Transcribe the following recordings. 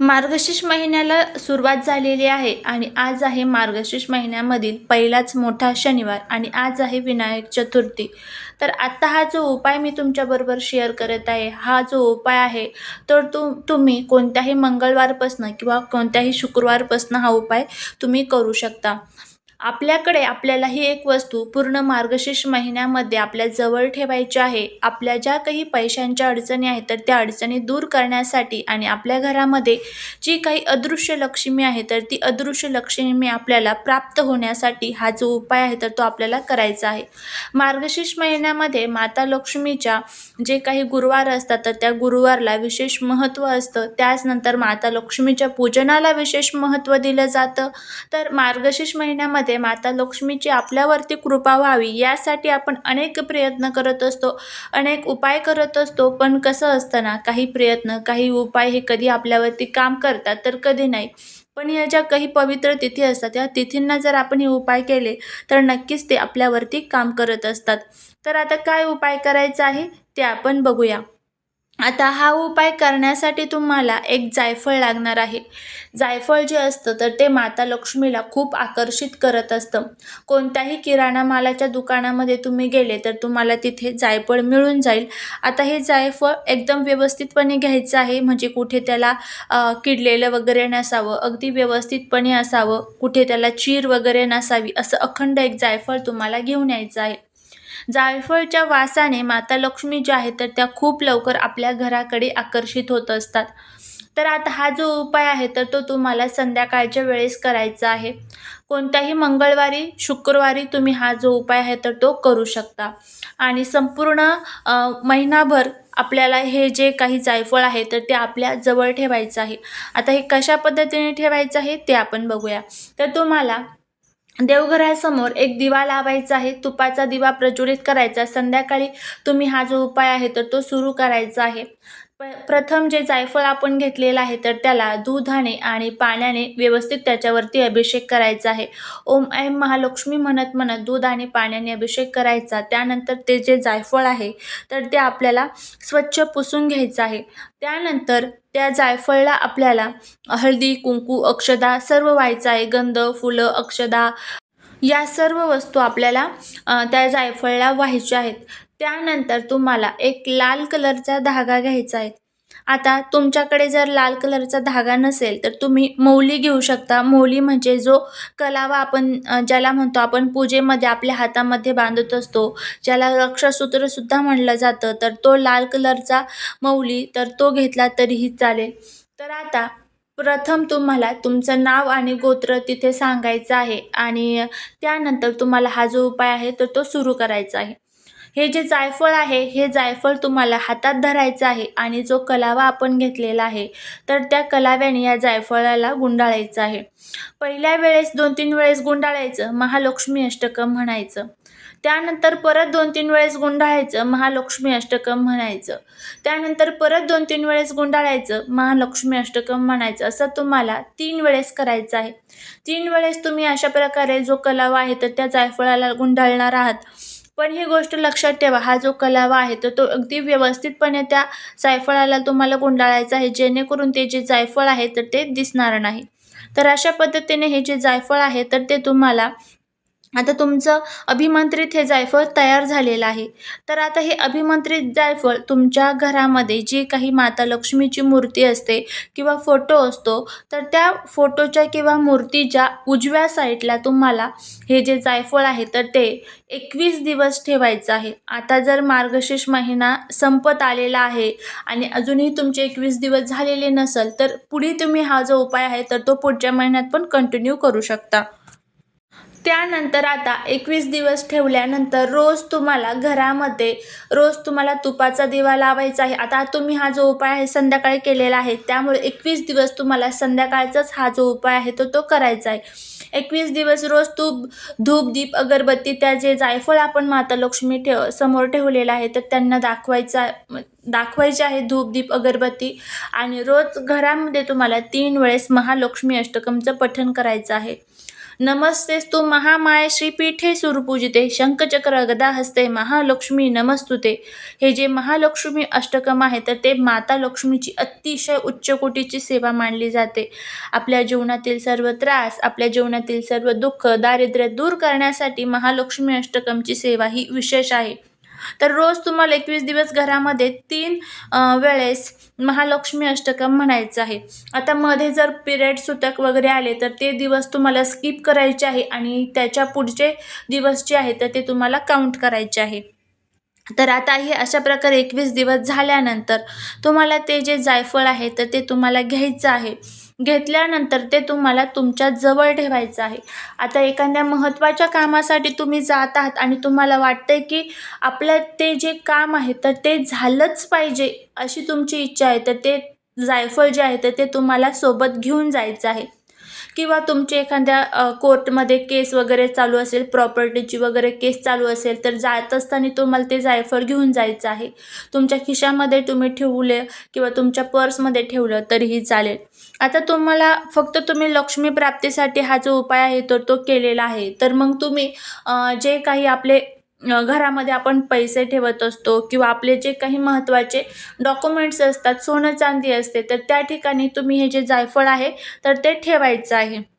मार्गशीर्ष महिन्याला सुरुवात झालेली आहे आणि आज आहे मार्गशीर्ष महिन्यामधील पहिलाच मोठा शनिवार आणि आज आहे विनायक चतुर्थी. तर आत्ता हा जो उपाय मी तुमच्याबरोबर शेअर करत आहे हा जो उपाय आहे तर तु तुम्ही कोणत्याही मंगळवारपासनं किंवा कोणत्याही शुक्रवारपासनं हा उपाय तुम्ही करू शकता. आपल्याकडे आपल्याला ही एक वस्तू पूर्ण मार्गशीर्ष महिन्यामध्ये आपल्या जवळ ठेवायची आहे. आपल्या ज्या काही पैशांच्या अडचणी आहेत तर त्या अडचणी दूर करण्यासाठी आणि आपल्या घरामध्ये जी काही अदृश्य लक्ष्मी आहे तर ती अदृश्य लक्ष्मी आपल्याला प्राप्त होण्यासाठी हा जो उपाय आहे तर तो आपल्याला करायचा आहे. मार्गशीर्ष महिन्यामध्ये माता लक्ष्मीच्या जे काही गुरुवार असतात तर त्या गुरुवारला विशेष महत्त्व असतं. त्याचनंतर माता लक्ष्मीच्या पूजनाला विशेष महत्त्व दिलं जातं. तर मार्गशीर्ष महिन्यामध्ये माता लक्ष्मीची आपल्यावरती कृपा व्हावी यासाठी आपण अनेक प्रयत्न करत असतो अनेक उपाय करत असतो. पण कसं असतं ना काही प्रयत्न काही उपाय हे कधी आपल्यावरती काम करतात तर कधी नाही. पण या ज्या काही पवित्र तिथी असतात या तिथींना जर आपण हे उपाय केले तर नक्कीच ते आपल्यावरती काम करत असतात. तर आता काय उपाय करायचा आहे ते आपण बघूया. आता हा उपाय करण्यासाठी तुम्हाला एक जायफळ लागणार आहे. जायफळ जे असतं तर ते माता लक्ष्मीला खूप आकर्षित करत असतं. कोणत्याही किराणा मालाच्या दुकानामध्ये तुम्ही गेले तर तुम्हाला तिथे जायफळ मिळून जाईल. आता हे जायफळ एकदम व्यवस्थितपणे घ्यायचं आहे म्हणजे कुठे त्याला किडलेलं वगैरे नसावं अगदी व्यवस्थितपणे असावं कुठे त्याला चीर वगैरे नसावी असं अखंड एक जायफळ तुम्हाला घेऊन यायचं आहे. जायफळच्या वासाने माता लक्ष्मी ज्या आहेत तर त्या खूप लवकर आपल्या घराकडे आकर्षित होत असतात. तर आता हा जो उपाय आहे तर तो तुम्हाला संध्याकाळच्या वेळेस करायचा आहे. कोणत्याही मंगळवारी शुक्रवारी तुम्ही हा जो उपाय आहे तर तो करू शकता. आणि संपूर्ण महिनाभर आपल्याला हे जे काही जायफळ आहे तर ते आपल्या जवळ ठेवायचं आहे. आता हे कशा पद्धतीने ठेवायचं आहे ते आपण बघूया. तर तुम्हाला देवघरासमोर एक दिवा लावायचा आहे. तुपाचा दिवा प्रज्वलित करायचा. संध्याकाळी तुम्ही हा जो उपाय आहे तर तो सुरू करायचा आहे. प प्रथम जे जायफळ आपण घेतलेलं आहे तर त्याला दुधाने आणि पाण्याने व्यवस्थित त्याच्यावरती अभिषेक करायचा आहे. ओम ऐम महालक्ष्मी म्हणत म्हणत दूध आणि पाण्याने अभिषेक करायचा. त्यानंतर ते जे जायफळ आहे तर ते आपल्याला स्वच्छ पुसून घ्यायचं आहे. त्यानंतर त्या जायफळला आपल्याला हळदी कुंकू अक्षदा सर्व व्हायचं आहे. गंध फुलं अक्षदा या सर्व वस्तू आपल्याला त्या जायफळला व्हायच्या आहेत. त्यानंतर तुम्हाला एक लाल कलरचा धागा घ्यायचा आहे. आता तुमच्याकडे जर लाल कलरचा धागा नसेल तर तुम्ही मौली घेऊ शकता. मौली म्हणजे जो कलावा आपण ज्याला म्हणतो आपण पूजेमध्ये आपल्या हातामध्ये बांधत असतो ज्याला रक्षासूत्रसुद्धा म्हणलं जातं तर तो लाल कलरचा मौली तर तो घेतला तरीही चालेल. तर आता प्रथम तुम्हाला तुमचं नाव आणि गोत्र तिथे सांगायचं आहे आणि त्यानंतर तुम्हाला हा जो उपाय आहे तर तो सुरू करायचा आहे. हे जे जायफळ आहे हे जायफळ तुम्हाला हातात धरायचं आहे आणि जो कलावा आपण घेतलेला आहे तर त्या कलाव्याने या जायफळाला गुंडाळायचं आहे. पहिल्या वेळेस दोन तीन वेळेस गुंडाळायचं महालक्ष्मी अष्टकम म्हणायचं. त्यानंतर परत दोन तीन वेळेस गुंडाळायचं महालक्ष्मी अष्टकम म्हणायचं. त्यानंतर परत दोन तीन वेळेस गुंडाळायचं महालक्ष्मी अष्टकम म्हणायचं. असं तुम्हाला तीन वेळेस करायचं आहे. तीन वेळेस तुम्ही अशा प्रकारे जो कलावा आहे तर त्या जायफळाला गुंडाळणार आहात. पण ही गोष्ट लक्षात ठेवा. हा जो कलावा आहे तर तो अगदी व्यवस्थितपणे त्या जायफळाला तुम्हाला गुंडाळायचा आहे. जेणेकरून ते जे जायफळ आहे तर ते दिसणार नाही. तर अशा पद्धतीने हे जे जायफळ आहे तर ते तुम्हाला आता तुमचं अभिमंत्रित हे जायफळ तयार झालेलं आहे. तर आता हे अभिमंत्रित जायफळ तुमच्या घरामध्ये जी काही माता लक्ष्मीची मूर्ती असते किंवा फोटो असतो तर त्या फोटोच्या किंवा मूर्तीच्या उजव्या साईडला तुम्हाला हे जे जायफळ आहे तर ते एकवीस दिवस ठेवायचं आहे. आता जर मार्गशीर्ष महिना संपत आलेला आहे आणि अजूनही तुमचे एकवीस दिवस झालेले नसेल तर पुढे तुम्ही हा जो उपाय आहे तर तो पुढच्या महिन्यात पण कंटिन्यू करू शकता. त्यानंतर आता एकवीस दिवस ठेवल्यानंतर रोज तुम्हाला घरामध्ये रोज तुम्हाला तुपाचा दिवा लावायचा आहे. आता तुम्ही हा जो उपाय आहे संध्याकाळी केलेला आहे त्यामुळे एकवीस दिवस तुम्हाला संध्याकाळचाच हा जो उपाय आहे तो तो करायचा आहे. एकवीस दिवस रोज तूप धूप दीप अगरबत्ती त्या जे जायफळ आपण माता लक्ष्मी ठेव समोर ठेवलेलं आहे तर त्यांना दाखवायचा दाखवायचे आहे धूप दीप अगरबत्ती. आणि रोज घरामध्ये तुम्हाला तीन वेळेस महालक्ष्मी अष्टकमचं पठण करायचं आहे. नमस्तेस्तु महामाय श्रीपीठे सुरपूजिते शंखचक्र गदा हस्ते महालक्ष्मी नमस्तुते. हे जे महालक्ष्मी अष्टकम आहे तर ते माता लक्ष्मीची अतिशय उच्चकोटीची सेवा मानली जाते. आपल्या जीवनातील सर्व त्रास आपल्या जीवनातील सर्व दुःख दारिद्र्य दूर करण्यासाठी महालक्ष्मी अष्टकमची सेवा ही विशेष आहे. तर रोज तुम्हाला एकवीस दिवस घरामध्ये तीन वेळेस महालक्ष्मी अष्टकम म्हणायचं आहे. आता मध्ये जर पिरियड सुतक वगैरे आले तर ते दिवस तुम्हाला स्किप करायचे आहे आणि त्याच्या पुढचे दिवस जे आहे तर ते तुम्हाला काउंट करायचे आहे. तर आता हे अशा प्रकारे एकवीस दिवस झाल्यानंतर तुम्हाला ते जे जायफळ आहे तर ते तुम्हाला घ्यायचं आहे. घेतल्यानंतर ते तुम्हाला तुमच्या जवळ ठेवायचं आहे. आता एखाद्या महत्त्वाच्या कामासाठी तुम्ही जात आहात आणि तुम्हाला वाटतं की आपलं ते जे काम आहे तर ते झालंच पाहिजे अशी तुमची इच्छा आहे तर ते जायफळ जे आहे तर ते तुम्हाला सोबत घेऊन जायचं आहे. किंवा तुमची एखाद्या कोर्टमध्ये केस वगैरे चालू असेल प्रॉपर्टीची वगैरे केस चालू असेल तर जात असताना तुम्हाला ते जायफळ घेऊन जायचं आहे. तुमच्या खिशामध्ये तुम्ही ठेवले किंवा तुमच्या पर्समध्ये ठेवलं तरीही चालेल. आता तुम्हाला फक्त तुम्ही लक्ष्मी प्राप्तीसाठी हा जो उपाय आहे तो तो केलेला आहे. तर मग तुम्ही जे काही आपले घरामध्ये आपण पैसे ठेवत असतो किंवा आपले जे काही महत्त्वाचे डॉक्युमेंट्स असतात सोनं चांदी असते तर त्या ठिकाणी तुम्ही हे जे जायफळ आहे तर ते ठेवायचं आहे.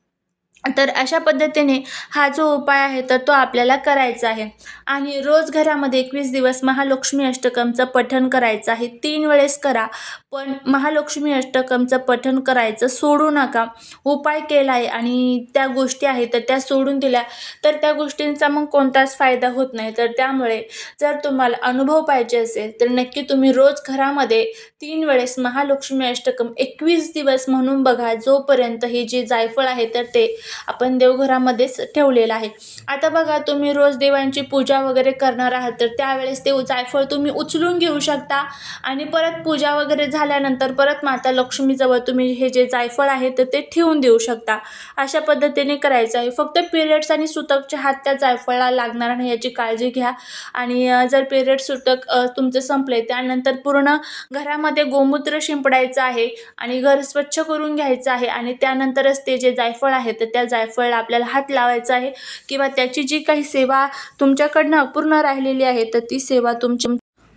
तर अशा पद्धतीने हा जो उपाय आहे तर तो आपल्याला करायचा आहे. आणि रोज घरामध्ये एकवीस दिवस महालक्ष्मी अष्टकमचं पठण करायचं आहे. तीन वेळेस करा पण महालक्ष्मी अष्टकमचं पठण करायचं सोडू नका. उपाय केला आहे आणि त्या गोष्टी आहेत तर त्या सोडून दिल्या तर त्या गोष्टींचा मग कोणताच फायदा होत नाही. तर त्यामुळे जर तुम्हाला अनुभव पाहिजे असेल तर नक्की तुम्ही रोज घरामध्ये तीन वेळेस महालक्ष्मी अष्टकम एकवीस दिवस म्हणून बघा. जोपर्यंत हे जे जायफळ आहे तर ते आपण देवघरामध्येच ठेवलेलं आहे. आता बघा तुम्ही रोज देवांची पूजा वगैरे करणार आहात तर त्यावेळेस ते जायफळ तुम्ही उचलून घेऊ शकता. आणि परत पूजा वगैरे झाल्यानंतर परत माता लक्ष्मीजवळ तुम्ही हे जे जायफळ आहे तर ते ठेवून देऊ शकता. अशा पद्धतीने करायचं आहे. फक्त पिरियड्स आणि सुतकचे हात त्या जायफळाला लागणार नाही याची काळजी घ्या. आणि जर पिरियड सुतक अ, तुमचं संपले त्यानंतर पूर्ण घरामध्ये गोमूत्र शिंपडायचं आहे आणि घर स्वच्छ करून घ्यायचं आहे. आणि त्यानंतरच ते जे जायफळ आहे तर त्या त्या जायफळाला आपल्याला हात लावायचा आहे किंवा त्याची जी काही सेवा तुमच्याकडनं अपूर्ण राहिलेली आहे तर ती सेवा तुमची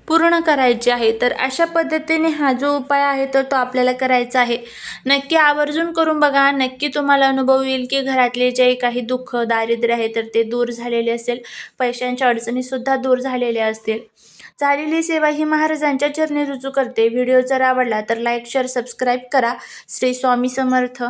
पूर्ण करायची आहे. तर अशा पद्धतीने हा जो उपाय आहे तर तो आपल्याला करायचा आहे. नक्की आवर्जून करून बघा. नक्की तुम्हाला अनुभव येईल की घरातले जे काही दुःख दारिद्र्य आहे तर ते दूर झालेले असेल. पैशांच्या अडचणीसुद्धा दूर झालेल्या असतील. झालेली सेवा ही महाराजांच्या चरणी रुजू करते. व्हिडिओ जर आवडला तर लाईक शेअर सबस्क्राईब करा. श्री स्वामी समर्थ.